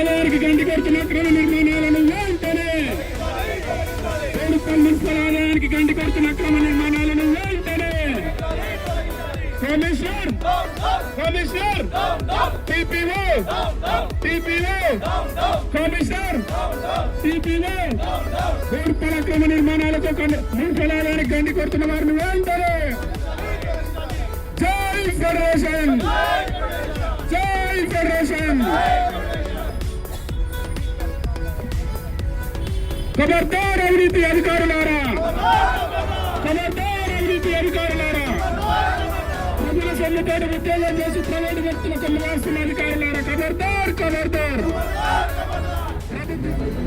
ఆదాయానికి గండి కొడుతున్న గృహ నిర్మాణాలను వెంటనే కోడుపల్లి మున్సిపల్ ఆదాయానికి గండి కొడుతున్న అక్రమ నిర్మాణాలను వెంటనే commissioner commissioner TPO TPO commissioner TPO. Kodupalli అక్రమ నిర్మాణాలతో కన్- మున్సిపల్ ఆదాయానికి గండి కొడుతున్న వారిని వెంటనే జై ఫెడరేషన్! జై ఫెడరేషన్! ఖబర్దార్ అవినీతి అధికారులారా. ఖబర్దార్ అవినీతి అధికారులారా. ప్రజల సొమ్ముతో ఉద్యోగం చేసి ప్రైవేటు వ్యక్తులకు నివాసిన అధికారులారా. ఖబర్దార్ ఖబర్దార్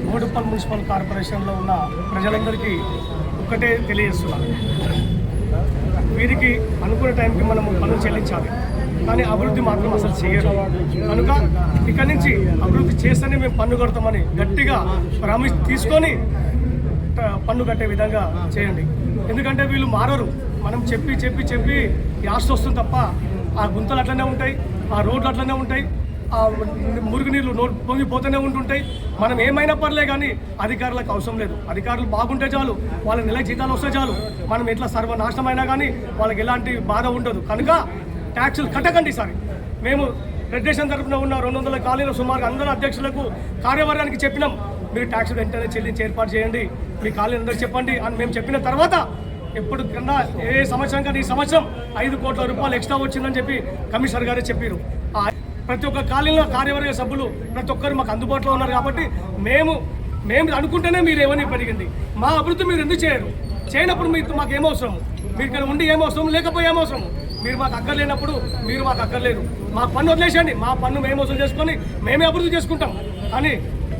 బోడుప్పల్ మున్సిపల్ కార్పొరేషన్లో ఉన్న ప్రజలందరికీ ఒక్కటే తెలియజేస్తున్నాను వీరికి అనుకున్న టైంకి మనం పనులు చెల్లించాలి. కానీ అభివృద్ధి మాత్రం అసలు చేయరు. కనుక ఇక్కడి నుంచి అభివృద్ధి చేస్తేనే మేము పన్ను కడతామని గట్టిగా ప్రామిస్ తీసుకొని పన్ను కట్టే విధంగా చేయండి. ఎందుకంటే వీళ్ళు మారరు. మనం చెప్పి చెప్పి చెప్పి యాస్ట్ వస్తుంది తప్ప ఆ గుంతలు అట్లనే ఉంటాయి ఆ రోడ్లు అట్లనే ఉంటాయి ఆ మురుగునీళ్ళు నో పొంగిపోతూనే ఉంటుంటాయి. మనం ఏమైనా పర్లే కానీ అధికారులకు అవసరం లేదు. అధికారులు బాగుంటే చాలు వాళ్ళ నెల జీతాలు వస్తే చాలు. మనం ఎట్లా సర్వనాశనమైనా అయినా కానీ వాళ్ళకి ఎలాంటి బాధ ఉండదు. కనుక ట్యాక్సులు కట్టకండి సార్. మేము ఫెడరేషన్ తరఫున ఉన్న రెండు వందల కాలనీలో సుమారు అందరు అధ్యక్షులకు కార్యవర్గానికి చెప్పినాం. మీరు ట్యాక్స్ వెంటనే చెల్లించి ఏర్పాటు చేయండి. మీ కాలనీ అందరూ చెప్పండి. అని మేము చెప్పిన తర్వాత ఎప్పుడు కన్నా ఏ సంవత్సరం కన్నా ఈ సంవత్సరం ఐదు కోట్ల రూపాయలు ఎక్స్ట్రా వచ్చిందని చెప్పి కమిషనర్ గారే చెప్పారు. ప్రతి ఒక్క కాలనీలో కార్యవర్గ సభ్యులు ప్రతి ఒక్కరు మాకు అందుబాటులో ఉన్నారు కాబట్టి మేము మేము అనుకుంటేనే మీరు ఏమని పెరిగింది మా అభివృద్ధి మీరు ఎందుకు చేయరు? చేయనప్పుడు మీకు మాకు ఏమవసరం మీరు ఇక్కడ ఉండి ఏమవసరం లేకపోతే ఏమవసరం మీరు మాకు అక్కర్లేనప్పుడు మీరు మాకు అక్కర్లేదు. మా పన్ను వదిలేసేయండి. మా పన్ను మేము వసూలు చేసుకొని మేమే అభివృద్ధి చేసుకుంటాం. కానీ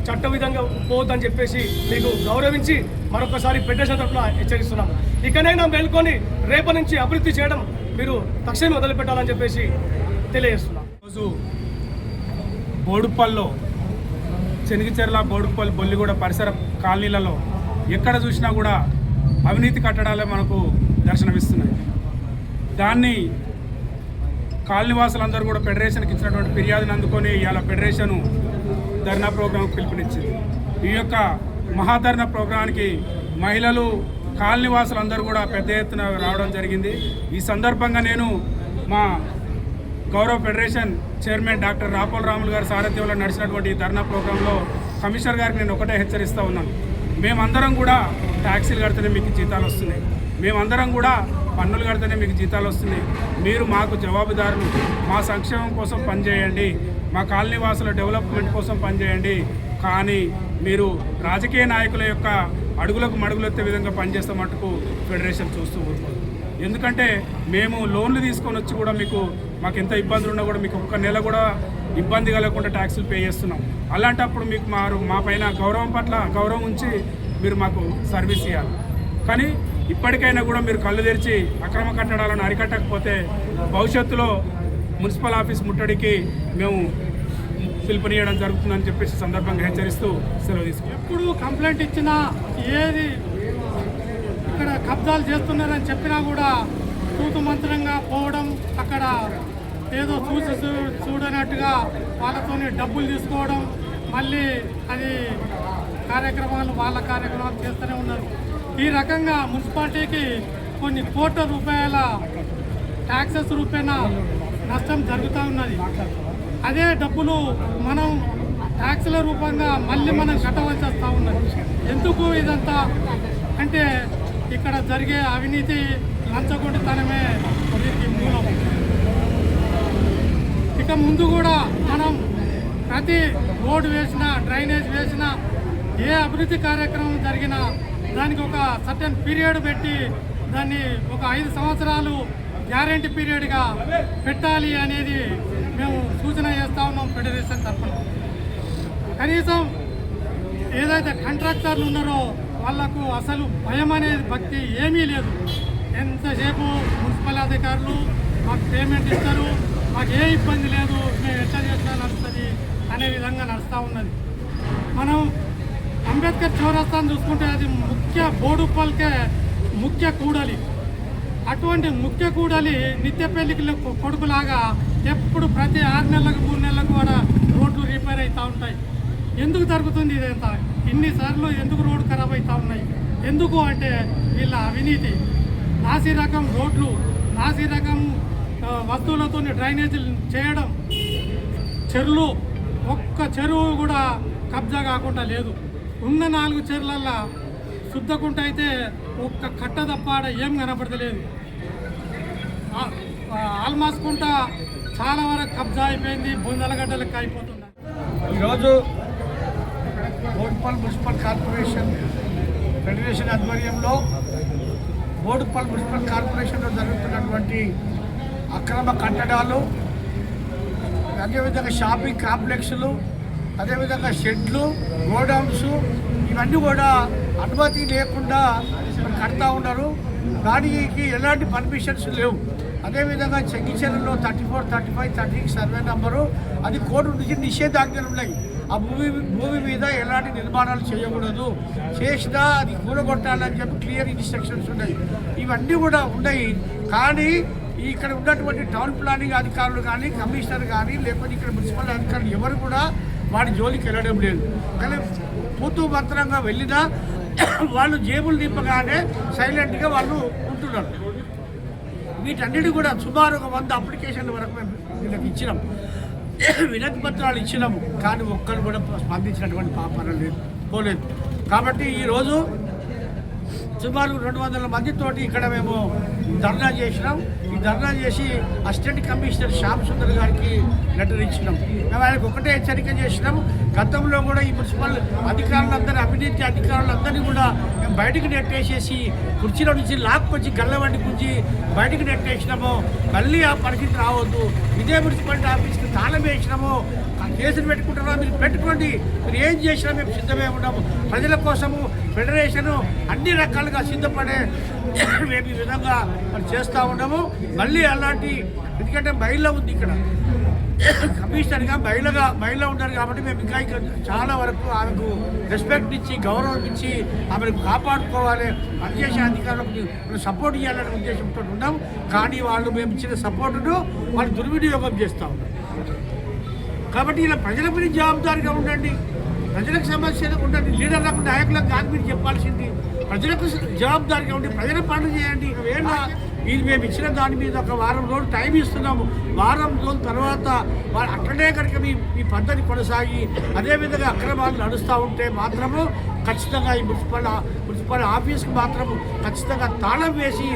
చట్ట విధంగా పోవద్దని చెప్పేసి మీకు గౌరవించి మరొకసారి ఫెడరేషన్ తరఫున హెచ్చరిస్తున్నాం. ఇకనైనా మేల్కొని రేపటి నుంచి అభివృద్ధి చేయడం మీరు తక్షణమే వదిలిపెట్టాలని చెప్పేసి తెలియజేస్తున్నాం. రోజు బోడుప్పల్లో చెనిగిచెర్ల బోడుప్పల్ బొల్లిగూడ పరిసర కాలనీలలో ఎక్కడ చూసినా కూడా అవినీతి కట్టడాలే మనకు దర్శనమిస్తున్నాయి. దాన్ని కాలనీవాసులందరూ కూడా ఫెడరేషన్కి ఇచ్చినటువంటి ఫిర్యాదును అందుకొని ఇవాళ ఫెడరేషన్ ధర్నా ప్రోగ్రాంకి పిలుపునిచ్చింది. ఈ యొక్క మహాధర్నా ప్రోగ్రానికి మహిళలు కాలనీవాసులందరూ కూడా పెద్ద ఎత్తున రావడం జరిగింది. ఈ సందర్భంగా నేను మా గౌరవ federation chairman doctor Rapol Ramulu గారి సారథ్యంలో నడిచినటువంటి ఈ ధర్నా ప్రోగ్రాంలో కమిషనర్ గారికి నేను ఒకటే హెచ్చరిస్తూ ఉన్నాను. మేమందరం కూడా ట్యాక్సీలు కడితేనే మీకు జీతాలు వస్తున్నాయి. మేమందరం కూడా పన్నులు కడితేనే మీకు జీతాలు వస్తున్నాయి. మీరు మాకు జవాబుదారులు. మా సంక్షేమం కోసం పనిచేయండి. మా కాలనీ వాసుల డెవలప్మెంట్ కోసం పనిచేయండి. కానీ మీరు రాజకీయ నాయకుల యొక్క అడుగులకు మడుగులెత్తే విధంగా పనిచేస్తే మటుకు ఫెడరేషన్ చూస్తూ ఊరుకోదు. ఎందుకంటే మేము లోన్లు తీసుకొని వచ్చి కూడా మీకు మాకు ఎంత ఇబ్బందులు ఉన్నా కూడా మీకు ఒక్క నెల కూడా ఇబ్బంది కలగకుండా ట్యాక్సులు పే చేస్తున్నాం. అలాంటప్పుడు మీకు మారు మా పైన గౌరవం పట్ల గౌరవం ఉంచి మీరు మాకు సర్వీస్ ఇవ్వాలి కానీ ఇప్పటికైనా కూడా మీరు కళ్ళు తెరిచి అక్రమ కట్టడాలను అరికట్టకపోతే భవిష్యత్తులో మున్సిపల్ ఆఫీస్ ముట్టడికి మేము పిలుపునియడం జరుగుతుందని చెప్పేసి సందర్భంగా హెచ్చరిస్తూ సెలవు తీసుకున్నాం. ఎప్పుడు కంప్లైంట్ ఇచ్చినా ఏది ఇక్కడ కబ్జాలు చేస్తున్నారని చెప్పినా కూడా తూతు మంత్రంగా పోవడం అక్కడ ఏదో చూసి చూ- చూడనట్టుగా వాళ్ళతోని డబ్బులు తీసుకోవడం మళ్ళీ అది కార్యక్రమాలు వాళ్ళ కార్యక్రమాలు చేస్తూనే ఉన్నారు. ఈ రకంగా మున్సిపాలిటీకి కొన్ని కోట్ల రూపాయల ట్యాక్సెస్ రూపేణా నష్టం జరుగుతూ ఉన్నది. అదే డబ్బులు మనం ట్యాక్స్ల రూపంగా మళ్ళీ మనం కట్టవలసి వస్తూ ఉన్నది. ఎందుకు ఇదంతా అంటే ఇక్కడ జరిగే అవినీతి లంచగొండితనమే దీనికి మూలం. ఇక ముందు కూడా మనం ప్రతి రోడ్డు వేసినా డ్రైనేజ్ వేసినా ఏ అభివృద్ధి కార్యక్రమం జరిగినా దానికి ఒక సర్టన్ పీరియడ్ పెట్టి దాన్ని ఒక ఐదు సంవత్సరాలు గ్యారంటీ పీరియడ్గా పెట్టాలి అనేది మేము సూచన చేస్తా ఉన్నాం ఫెడరేషన్ తరఫున. కనీసం ఏదైతే కాంట్రాక్టర్లు ఉన్నారో వాళ్ళకు అసలు భయం అనేది భక్తి ఏమీ లేదు. ఎంతసేపు మున్సిపల్ అధికారులు మాకు పేమెంట్ ఇస్తారు మాకు ఏ ఇబ్బంది లేదు మేము ఎట్లా చేసినా నడుస్తుంది అనే విధంగా నడుస్తూ ఉన్నది. మనం అంబేద్కర్ చౌరస్తాను చూసుకుంటే అది ముఖ్య బోడుపల్కే ముఖ్య కూడలి. అటువంటి ముఖ్య కూడలి నిత్య పెళ్ళికి కొడుకులాగా ఎప్పుడు ప్రతి ఆరు నెలలకు మూడు నెలలకు కూడా రోడ్లు రిపేర్ అవుతూ ఉంటాయి. ఎందుకు జరుగుతుంది ఇదంతా? ఇన్నిసార్లు ఎందుకు రోడ్డు ఖరాబ్ అవుతూ ఉన్నాయి? ఎందుకు అంటే వీళ్ళ అవినీతి. నాసి రకం రోడ్లు నాసి రకం వస్తువులతో డ్రైనేజీలు చేయడం చెరువులు ఒక్క చెరువు కూడా కబ్జా కాకుండా లేదు. ఉన్న నాలుగు చెరువులల్లో శుద్ధకుంట అయితే ఒక్క కట్ట తప్పాడ ఏం కనపడతలేదు. ఆల్మాస్ కుంట చాలా వరకు కబ్జా అయిపోయింది బొందలగడ్డలకు అయిపోతుంది ఈరోజు బోడుపల్ మున్సిపల్ కార్పొరేషన్ ఫెడరేషన్ ఆధ్వర్యంలో బోడుపల్ మున్సిపల్ కార్పొరేషన్లో జరుగుతున్నటువంటి అక్రమ కట్టడాలు అదేవిధంగా షాపింగ్ కాంప్లెక్స్లు అదేవిధంగా షెడ్లు గోడౌన్స్ ఇవన్నీ కూడా అనుమతి లేకుండా కడతా ఉన్నారు. దానికి ఎలాంటి పర్మిషన్స్ లేవు. అదేవిధంగా చెంగిచెరులో thirty four thirty five thirty survey number అది కోర్టు నుంచి నిషేధాజ్ఞలు ఉన్నాయి. ఆ భూమి భూమి మీద ఎలాంటి నిర్మాణాలు చేయకూడదు. చేసినా అది కూరగొట్టాలని చెప్పి క్లియర్ ఇన్స్ట్రక్షన్స్ ఉన్నాయి. ఇవన్నీ కూడా ఉన్నాయి. కానీ ఇక్కడ ఉన్నటువంటి టౌన్ ప్లానింగ్ అధికారులు కానీ కమిషనర్ కానీ లేకపోతే ఇక్కడ మున్సిపల్ అధికారులు ఎవరు కూడా వాడి జోలికి వెళ్ళడం లేదు. కానీ పూతూ భద్రంగా వెళ్ళినా వాళ్ళు జేబులు నింపగానే సైలెంట్గా వాళ్ళు ఉంటున్నారు. వీటన్నిటి కూడా సుమారు ఒక వంద అప్లికేషన్ల వరకు మేము వీళ్ళకి ఇచ్చినాం. వినతి పత్రాలు ఇచ్చినాము. కానీ ఒక్కరు కూడా స్పందించినటువంటి పాపన లేదు పోలేదు. కాబట్టి ఈరోజు సుమారు రెండు వందల మందితోటి ఇక్కడ మేము ధర్నా చేసినాం. ఈ ధర్నా చేసి అసిస్టెంట్ కమిషనర్ శ్యామ్ సుందర్ గారికి లెటర్ ఇచ్చినాం. మేము ఆయనకు ఒకటే హెచ్చరిక చేసినాం. గతంలో కూడా ఈ మున్సిపల్ అధికారులందరూ అవినీతి అధికారులందరినీ కూడా మేము బయటకు నెట్టేసేసి కుర్చీలో నుంచి లాక్కొచ్చి గల్లవండి గుంచి బయటకు నెట్టేసినాము. మళ్ళీ ఆ పరిస్థితి రావద్దు. ఇదే మున్సిపాలిటీ ఆఫీస్కి తాళం వేసినాము. కేసులు పెట్టుకుంటారా? మీరు పెట్టుకోండి. మీరు ఏం చేసినా మేము సిద్ధమే ఉన్నాము. ప్రజల కోసము ఫెడరేషను అన్ని రకాలుగా సిద్ధపడే మేము ఈ విధంగా మరి చేస్తూ ఉన్నాము. మళ్ళీ అలాంటి ఎందుకంటే మహిళ ఉంది ఇక్కడ. కమిషనర్గా మహిళగా మహిళ ఉన్నారు కాబట్టి మేము ఇంకా ఇంకా చాలా వరకు ఆమెకు రెస్పెక్ట్ ఇచ్చి గౌరవం ఇచ్చి ఆమెను కాపాడుకోవాలి. పనిచేసే అధికారులకు సపోర్ట్ చేయాలనే ఉద్దేశంతో ఉన్నాం. కానీ వాళ్ళు మేము ఇచ్చిన సపోర్టును వాళ్ళు దుర్వినియోగం చేస్తూ ఉన్నాం కాబట్టి ఇలా ప్రజల మీద జవాబుదారిగా ఉండండి. ప్రజలకు సమస్యలకు ఉండండి. లీడర్లకు నాయకులకు కాదు మీరు చెప్పాల్సింది ప్రజలకు జవాబుదారిగా ఉండి ప్రజల పనులు చేయండి. వేళ ఇది మేము ఇచ్చిన దాని మీద ఒక వారం రోజులు టైం ఇస్తున్నాము. వారం రోజుల తర్వాత వాళ్ళు అక్కడే కనుక మీ మీ పద్ధతి కొనసాగి అదేవిధంగా అక్రమాలు నడుస్తూ ఉంటే మాత్రము ఖచ్చితంగా ఈ మున్సిపల్ వాళ్ళ ఆఫీస్కి మాత్రం ఖచ్చితంగా తాళం వేసి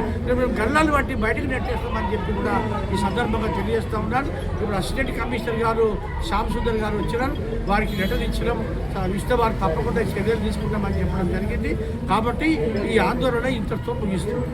గల్లాలు బట్టి బయటకు నెట్టేస్తామని చెప్పి కూడా ఈ సందర్భంగా తెలియజేస్తూ ఉన్నాను. ఇప్పుడు అసిస్టెంట్ కమిషనర్ గారు శ్యామ్ సుందర్ గారు వచ్చినారు. వారికి లెటర్ ఇచ్చడం ఇస్తే వారు తప్పకుండా చర్యలు తీసుకుంటామని చెప్పడం జరిగింది. కాబట్టి ఈ ఆందోళన ఇంతటితో ముగిస్తుంది